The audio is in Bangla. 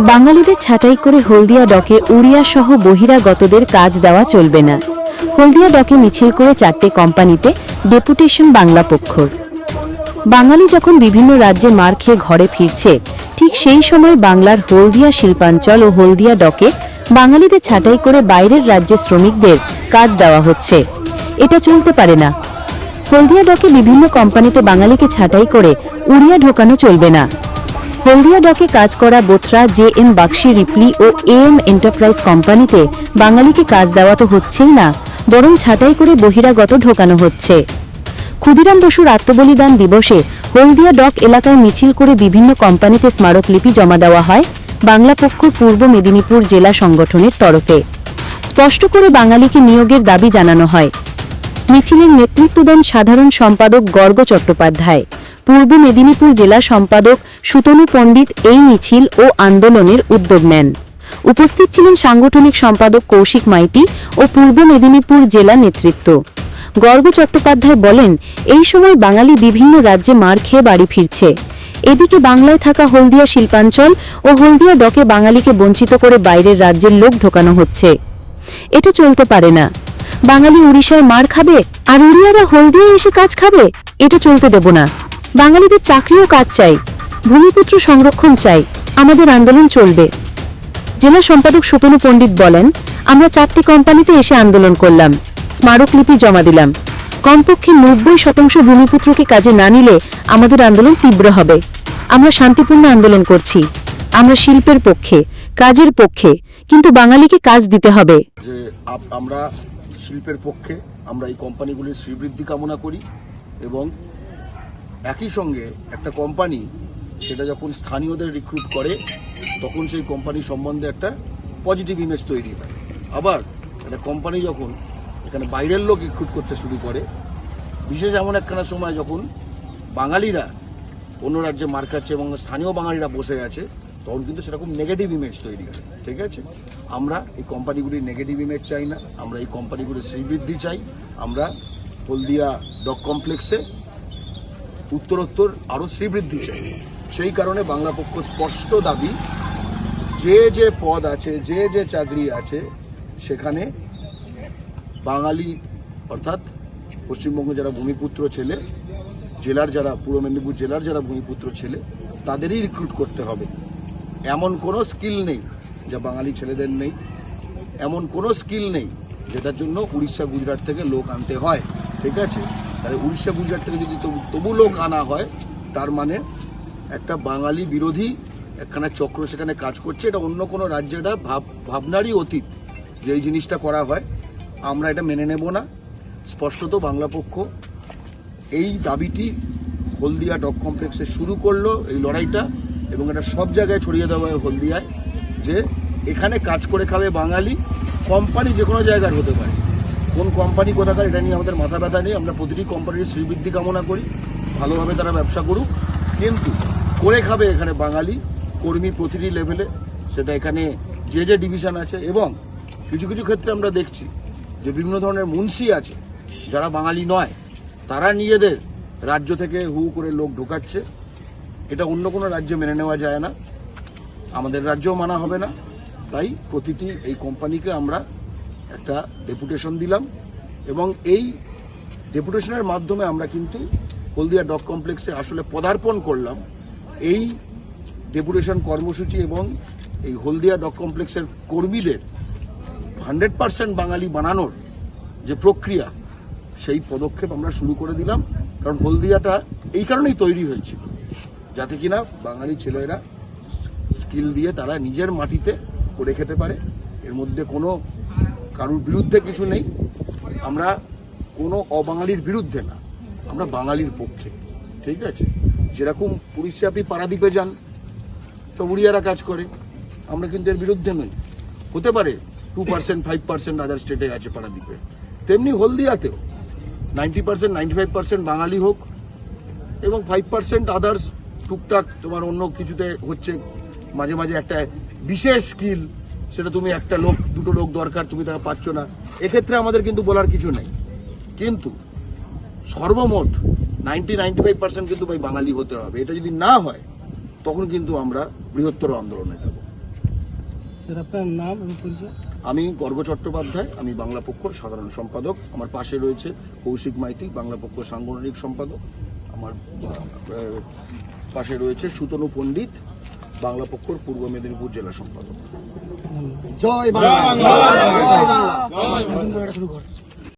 বাঙালিদের ছাঁটাই করে হলদিয়া ডকে উড়িয়া সহ বহিরাগতদের কাজ দেওয়া চলবে না। হলদিয়া ডকে মিছিল করে চারটে কোম্পানিতে ডেপুটেশন বাংলা পক্ষর। বাঙালি যখন বিভিন্ন রাজ্যে মার খেয়ে ঘরে ফিরছে, ঠিক সেই সময় বাংলার হলদিয়া শিল্পাঞ্চল ও হলদিয়া ডকে বাঙালিদের ছাঁটাই করে বাইরের রাজ্যে শ্রমিকদের কাজ দেওয়া হচ্ছে। এটা চলতে পারে না। হলদিয়া ডকে বিভিন্ন কোম্পানিতে বাঙালিকে ছাঁটাই করে উড়িয়া ঢোকানো চলবে না। হলদিয়া ডকে কাজ করা Bothra, J M Baxi, Ripley O A M enterprise কোম্পানিতে বাঙালিকে কাজ দেওয়া তো হচ্ছেই না, বরং ছাঁটাই করে বহিরাগত ঢোকানো হচ্ছে। ক্ষুদিরাম বসুর আত্মবলিদান দিবসে হলদিয়া ডক এলাকায় মিছিল করে বিভিন্ন কোম্পানিতে স্মারকলিপি জমা দেওয়া হয়, বাংলা পক্ষ পূর্ব মেদিনীপুর জেলা সংগঠনের তরফে। স্পষ্ট করে বাঙালিকে নিয়োগের দাবি জানানো হয়। মিছিলের নেতৃত্ব দেন সাধারণ সম্পাদক গর্গ চট্টোপাধ্যায়। পূর্ব মেদিনীপুর জেলা সম্পাদক সুতনু পণ্ডিত এই মিছিল ও আন্দোলনের উদ্যোগ নেন। উপস্থিত ছিলেন সাংগঠনিক সম্পাদক কৌশিক মাইতি ও পূর্ব মেদিনীপুর জেলা নেতৃত্ব। গর্গ চট্টোপাধ্যায় বলেন, এই সময় বাঙালি বিভিন্ন রাজ্যে মার খেয়ে বাড়ি ফিরছে। এদিকে বাংলায় থাকা হলদিয়া শিল্পাঞ্চল ও হলদিয়া ডকে বাঙালিকে বঞ্চিত করে বাইরের রাজ্যের লোক ঢোকানো হচ্ছে। এটা চলতে পারে না। বাঙালি উড়িষ্যায় মার খাবে আর উড়িয়ারা হলদিয়া এসে কাজ খাবে? এটা চলতে দেব না। বাঙালিদের চাকরি ও কাজ চাই, ভূমিপুত্র সংরক্ষণ চাই, আমাদের আন্দোলন চলবে। জেলা সম্পাদক সুতনু পণ্ডিত বলেন, আমরা চারটি কোম্পানিতে এসে আন্দোলন করলাম স্মারকলিপি জমা দিলাম। কমপক্ষে নব্বই শতাংশ ভূমিপুত্রকে কাজে না নিলে আমাদের আন্দোলন তীব্র হবে। আমরা শান্তিপূর্ণ আন্দোলন করছি। আমরা শিল্পের পক্ষে, কাজের পক্ষে, কিন্তু বাঙালিকে কাজ দিতে হবে। আমরা শিল্পের পক্ষে, আমরা এই কোম্পানিগুলির শ্রীবৃদ্ধি কামনা করি এবং একই সঙ্গে একটা কোম্পানি সেটা যখন স্থানীয়দের রিক্রুট করে, তখন সেই কোম্পানি সম্বন্ধে একটা পজিটিভ ইমেজ তৈরি হয়। আবার একটা কোম্পানি যখন এখানে বাইরের লোক রিক্রুট করতে শুরু করে, বিশেষ এমন একখানা সময় যখন বাঙালিরা অন্য রাজ্যে মার খাচ্ছে এবং স্থানীয় বাঙালিরা বসে আছে, তখন কিন্তু সেরকম নেগেটিভ ইমেজ তৈরি হয়, ঠিক আছে? আমরা এই কোম্পানিগুলির নেগেটিভ ইমেজ চাই না, আমরা এই কোম্পানিগুলির শ্রীবৃদ্ধি চাই, আমরা হলদিয়া ডক কমপ্লেক্সে উত্তরোত্তর আরও শ্রীবৃদ্ধি চাই। সেই কারণে বাংলা পক্ষ স্পষ্ট দাবি, যে যে পদ আছে, যে যে চাকরি আছে, সেখানে বাঙালি, অর্থাৎ পশ্চিমবঙ্গ যারা ভূমিপুত্র ছেলে, জেলার যারা, পূর্ব মেদিনীপুর জেলার যারা ভূমিপুত্র ছেলে, তাদেরই রিক্রুট করতে হবে। এমন কোনো স্কিল নেই যা বাঙালি ছেলেদের নেই। এমন কোনো স্কিল নেই যেটার জন্য উড়িষ্যা, গুজরাট থেকে লোক আনতে হয়। ঠিক আছে? তাহলে উড়িষ্যা, গুজরাট থেকে যদি তবু লোক আনা হয়, তার মানে একটা বাঙালি বিরোধী একখানা চক্র সেখানে কাজ করছে, এটা অন্য কোনো রাজ্যে, এটা ভাব, ভাবনারই অতীত যে এই জিনিসটা করা হয়। আমরা এটা মেনে নেব না। স্পষ্টত বাংলা পক্ষ এই দাবিটি হলদিয়া ডক কমপ্লেক্সে শুরু করল এই লড়াইটা এবং এটা সব জায়গায় ছড়িয়ে দেওয়া হয় হলদিয়ায় যে এখানে কাজ করে খাবে বাঙালি, কোম্পানি যে কোনো জায়গার হতে পারে। কোন কোম্পানি কোথাকার এটা নিয়ে আমাদের মাথা ব্যথা নেই। আমরা প্রতিটি কোম্পানির শ্রীবৃদ্ধি কামনা করি। ভালোভাবে তারা ব্যবসা করুক। কিন্তু করে খাবে এখানে বাঙালি, কর্মী প্রতিটি লেভেলে সেটা এখানে যে যে ডিভিশন আছে এবং কিছু কিছু ক্ষেত্রে আমরা দেখছি যে বিভিন্ন ধরনের মুন্সি আছে, যারা বাঙালি নয়, তারা নিজেদের রাজ্য থেকে হু করে লোক ঢোকাচ্ছে। এটা অন্য কোনো রাজ্যে মেনে নেওয়া যায় না। আমাদের রাজ্যেও মানা হবে না। তাই প্রতিটি এই কোম্পানিকে আমরা একটা ডেপুটেশন দিলাম এবং এই ডেপুটেশনের মাধ্যমে আমরা কিন্তু হলদিয়া ডক কমপ্লেক্সে আসলে পদার্পণ করলাম। এই ডেপুটেশন কর্মসূচি এবং এই হলদিয়া ডক কমপ্লেক্সের কর্মীদের হান্ড্রেড পার্সেন্ট বাঙালি বানানোর যে প্রক্রিয়া, সেই পদক্ষেপ আমরা শুরু করে দিলাম। কারণ হলদিয়াটা এই কারণেই তৈরি হয়েছিল যাতে কিনা বাঙালি ছেলেরা স্কিল দিয়ে তারা নিজের মাটিতে করে খেতে পারে। এর মধ্যে কোনো কারুর বিরুদ্ধে কিছু নেই। আমরা কোনো অবাঙালির বিরুদ্ধে না, আমরা বাঙালির পক্ষে, ঠিক আছে? যেরকম উড়িষ্যা আপনি পারাদ্বীপে যান তো উড়িয়ারা কাজ করে, আমরা কিন্তু এর বিরুদ্ধে নই। হতে পারে two percent five percent other স্টেটে আছে পারাদ্বীপে। তেমনি হলদিয়াতেও ninety percent ninety five percent Bangali হোক এবং ফাইভ পার্সেন্ট আদার্স টুকটাক তোমার অন্য কিছুতে হচ্ছে, মাঝে মাঝে একটা বিশেষ স্কিল সেটা তুমি একটা লোক দুটো লোক দরকার তুমি তাকে পাচ্ছ না। এক্ষেত্রে আমাদের কিন্তু বলার কিছু নেই। কিন্তু সর্বমোট নাইনটি নাইনটি ফাইভ পার্সেন্ট কিন্তু ভাই বাঙালি হতে হবে। এটা যদি না হয় তখন কিন্তু আমরা বৃহত্তর আন্দোলনে যাব। আপনার নাম আমি গর্গ চট্টোপাধ্যায় আমি বাংলা পক্ষর সাধারণ সম্পাদক। আমার পাশে রয়েছে কৌশিক মাইতি বাংলা পক্ষ সাংগঠনিক সম্পাদক। আমার পাশে রয়েছে সুতনু পণ্ডিত বাংলা পক্ষর পূর্ব মেদিনীপুর জেলা সম্পাদক। জয় বাংলা। জয় বাংলা। শুরু কর।